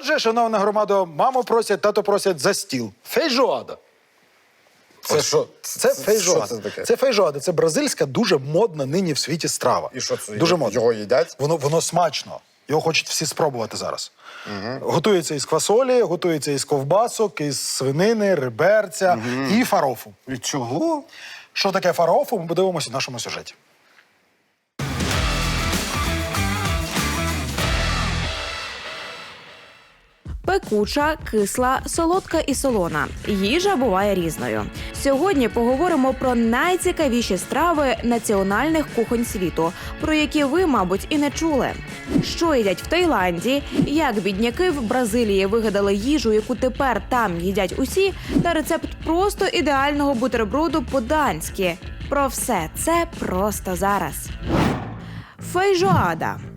Отже, шановна громада, маму просять, тато просять за стіл. Фейжоада. Це що? Це фейжоада. Що це таке? Це фейжоада. Це бразильська, дуже модна нині в світі страва. І що це? Дуже модно. Його їдять? Воно, воно смачно. Його хочуть всі спробувати зараз. Готується із квасолі, готується із ковбасок, із свинини, реберця і фарофу. Від чого? Що таке фарофу, ми подивимося в нашому сюжеті. Пекуча, кисла, солодка і солона. Їжа буває різною. Сьогодні поговоримо про найцікавіші страви національних кухонь світу, про які ви, мабуть, і не чули. Що їдять в Таїланді, як бідняки в Бразилії вигадали їжу, яку тепер там їдять усі, та рецепт просто ідеального бутерброду по-данськи. Про все це просто зараз. Фейжоада.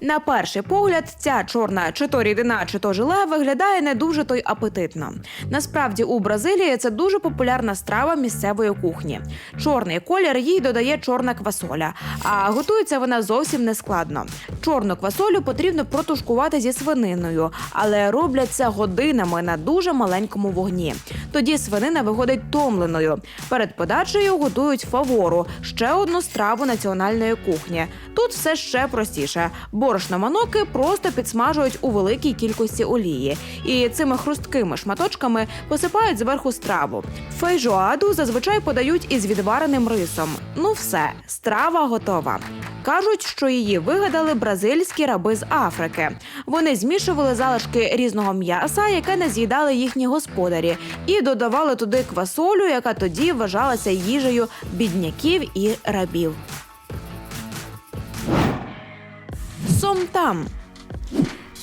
На перший погляд, ця чорна чи то рідина, чи то желе виглядає не дуже то й апетитно. Насправді у Бразилії це дуже популярна страва місцевої кухні. Чорний колір їй додає чорна квасоля, а готується вона зовсім не складно. Чорну квасолю потрібно протушкувати зі свининою, але роблять це годинами на дуже маленькому вогні. Тоді свинина виходить томленою. Перед подачею готують фавору ще одну страву національної кухні. Тут все ще простіше. Борошно маноки просто підсмажують у великій кількості олії, і цими хрусткими шматочками посипають зверху страву. Фейжоаду зазвичай подають із відвареним рисом. Ну все, страва готова. Кажуть, що її вигадали бразильські раби з Африки. Вони змішували залишки різного м'яса, яке не з'їдали їхні господарі, і додавали туди квасолю, яка тоді вважалася їжею бідняків і рабів. Сомтам.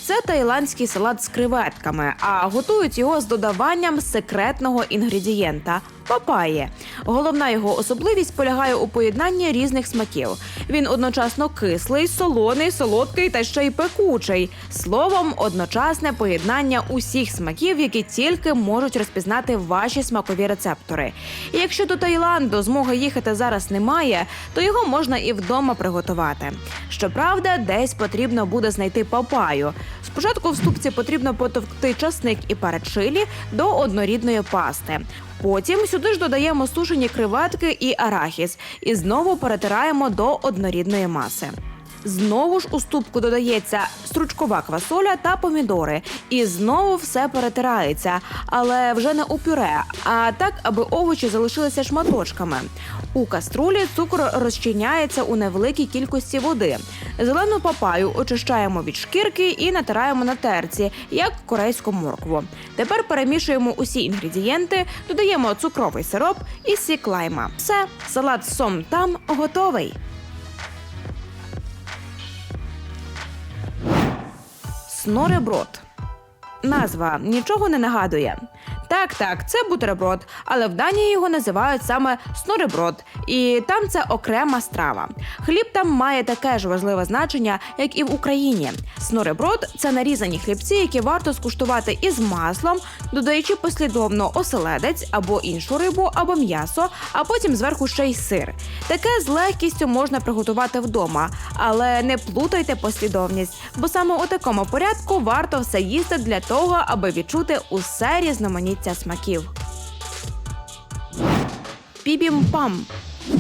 Це таїландський салат з креветками, а готують його з додаванням секретного інгредієнта папаї. Головна його особливість полягає у поєднанні різних смаків. Він одночасно кислий, солоний, солодкий та ще й пекучий. Словом, одночасне поєднання усіх смаків, які тільки можуть розпізнати ваші смакові рецептори. І якщо до Таїланду змоги їхати зараз немає, то його можна і вдома приготувати. Щоправда, десь потрібно буде знайти папаю. Спочатку в ступці потрібно потовкти часник і перед чилі до однорідної пасти. Потім сюди ж додаємо сушені креветки і арахіс, і знову перетираємо до однорідної маси. Знову ж у ступку додається стручкова квасоля та помідори, і знову все перетирається, але вже не у пюре, а так, аби овочі залишилися шматочками. У каструлі цукор розчиняється у невеликій кількості води. Зелену папаю очищаємо від шкірки і натираємо на терці, як корейську моркву. Тепер перемішуємо усі інгредієнти, додаємо цукровий сироп і сік лайма. Все, салат сом там готовий. Снореброд. Назва нічого не нагадує. Так, так, це бутерброд, але в Данії його називають саме снореброд, і там це окрема страва. Хліб там має таке ж важливе значення, як і в Україні. Снореброд це нарізані хлібці, які варто скуштувати із маслом, додаючи послідовно оселедець або іншу рибу, або м'ясо, а потім зверху ще й сир. Таке з легкістю можна приготувати вдома, але не плутайте послідовність, бо саме у такому порядку варто все їсти для того, аби відчути усе різноманіття смаків. Бібімпам.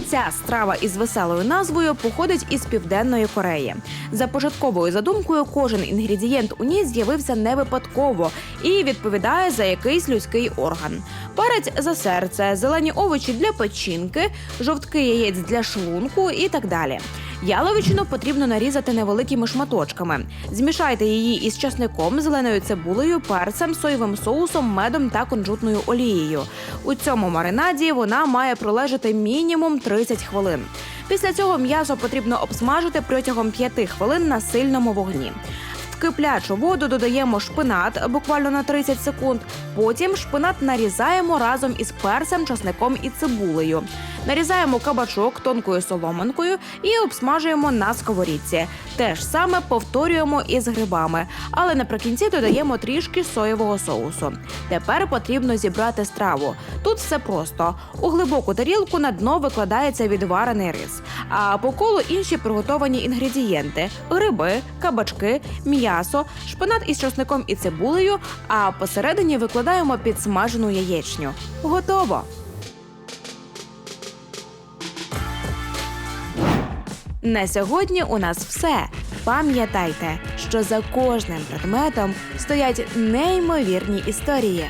Ця страва із веселою назвою походить із південної Кореї. За початковою задумкою, кожен інгредієнт у ній з'явився не випадково і відповідає за якийсь людський орган. Перець за серце, зелені овочі для печінки, жовтки яєць для шлунку і так далі. Яловичину потрібно нарізати невеликими шматочками. Змішайте її із часником, зеленою цибулею, перцем, соєвим соусом, медом та кунжутною олією. У цьому маринаді вона має пролежати мінімум 30 хвилин. Після цього м'ясо потрібно обсмажити протягом 5 хвилин на сильному вогні. В киплячу воду додаємо шпинат буквально на 30 секунд. Потім шпинат нарізаємо разом із перцем, часником і цибулею. Нарізаємо кабачок тонкою соломинкою і обсмажуємо на сковорідці. Те ж саме повторюємо із грибами, але наприкінці додаємо трішки соєвого соусу. Тепер потрібно зібрати страву. Тут все просто: у глибоку тарілку на дно викладається відварений рис, а по колу інші приготовані інгредієнти: гриби, кабачки, м'ясо, шпинат із часником і цибулею. А посередині викладаємо підсмажену яєчню. Готово! На сьогодні у нас все. Пам'ятайте, що за кожним предметом стоять неймовірні історії.